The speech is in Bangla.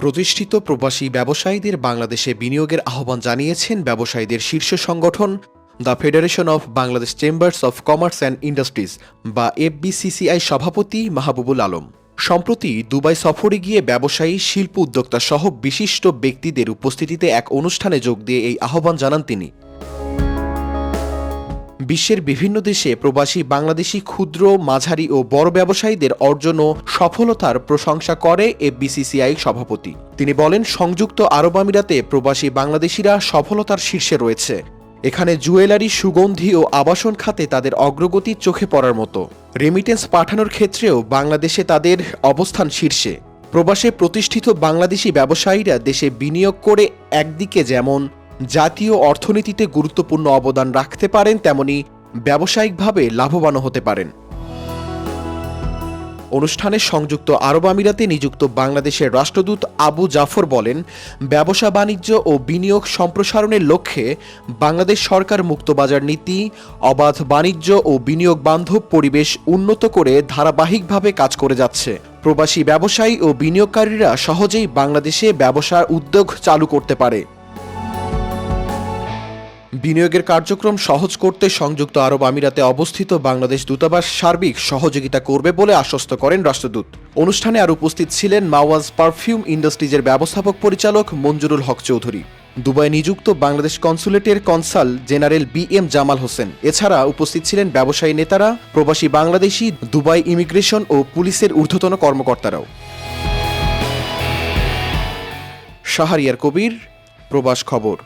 প্রতিষ্ঠিত প্রবাসী ব্যবসায়ীদের বাংলাদেশে বিনিয়োগের আহ্বান জানিয়েছেন ব্যবসায়ীদের শীর্ষ সংগঠন, the federation of Bangladesh chambers of commerce and industries বা এফবিসিসিআই সভাপতি মাহবুবুল আলম। সম্প্রতি দুবাই সফরে গিয়ে ব্যবসায়ী, শিল্প উদ্যোক্তা সহ বিশিষ্ট ব্যক্তিদের উপস্থিতিতে এক অনুষ্ঠানে যোগ দিয়ে এই আহ্বান জানান তিনি। বিশ্বের বিভিন্ন দেশে প্রবাসী বাংলাদেশি, ক্ষুদ্র, মাঝারি ও বড় ব্যবসায়ীদের অর্জন ও সফলতার প্রশংসা করে এফবিসিসিআই সভাপতি। তিনি বলেন, সংযুক্ত আরব আমিরাতে প্রবাসী বাংলাদেশিরা সফলতার শীর্ষে রয়েছে। এখানে জুয়েলারি, সুগন্ধি ও আবাসন খাতে তাদের অগ্রগতি চোখে পড়ার মতো। রেমিটেন্স পাঠানোর ক্ষেত্রেও বাংলাদেশে তাদের অবস্থান শীর্ষে। প্রবাসে প্রতিষ্ঠিত বাংলাদেশি ব্যবসায়ীরা দেশে বিনিয়োগ করে একদিকে যেমন জাতীয় অর্থনীতিতে গুরুত্বপূর্ণ অবদান রাখতে পারেন, তেমনি ব্যবসায়িকভাবে লাভবানও হতে পারেন। অনুষ্ঠানে সংযুক্ত আরব আমিরাতে নিযুক্ত বাংলাদেশের রাষ্ট্রদূত আবু জাফর বলেন, ব্যবসা বাণিজ্য ও বিনিয়োগ সম্প্রসারণের লক্ষ্যে বাংলাদেশ সরকার মুক্তবাজার নীতি, অবাধ বাণিজ্য ও বিনিয়োগ বান্ধব পরিবেশ উন্নত করে ধারাবাহিকভাবে কাজ করে যাচ্ছে। প্রবাসী ব্যবসায়ী ও বিনিয়োগকারীরা সহজেই বাংলাদেশে ব্যবসার উদ্যোগ চালু করতে পারে। বিনিয়োগের কার্যক্রম সহজ করতে সংযুক্ত আরব আমিরাতে অবস্থিত বাংলাদেশ দূতাবাস সার্বিক সহযোগিতা করবে বলে আশ্বস্ত করেন রাষ্ট্রদূত। অনুষ্ঠানে আর উপস্থিত ছিলেন মাওয়াজ পারফিউম ইন্ডাস্ট্রিজের ব্যবস্থাপক পরিচালক মঞ্জুরুল হক চৌধুরী। দুবাই নিযুক্ত Bangladesh কনসুলেটের consul general B M Jamal Hossain. এছাড়া উপস্থিত ছিলেন ব্যবসায়ী নেতারা, প্রবাসী বাংলাদেশি, দুবাই ইমিগ্রেশন ও পুলিশের ঊর্ধ্বতন কর্মকর্তারাও। শাহরিয়ার কবির, প্রবাস খবর।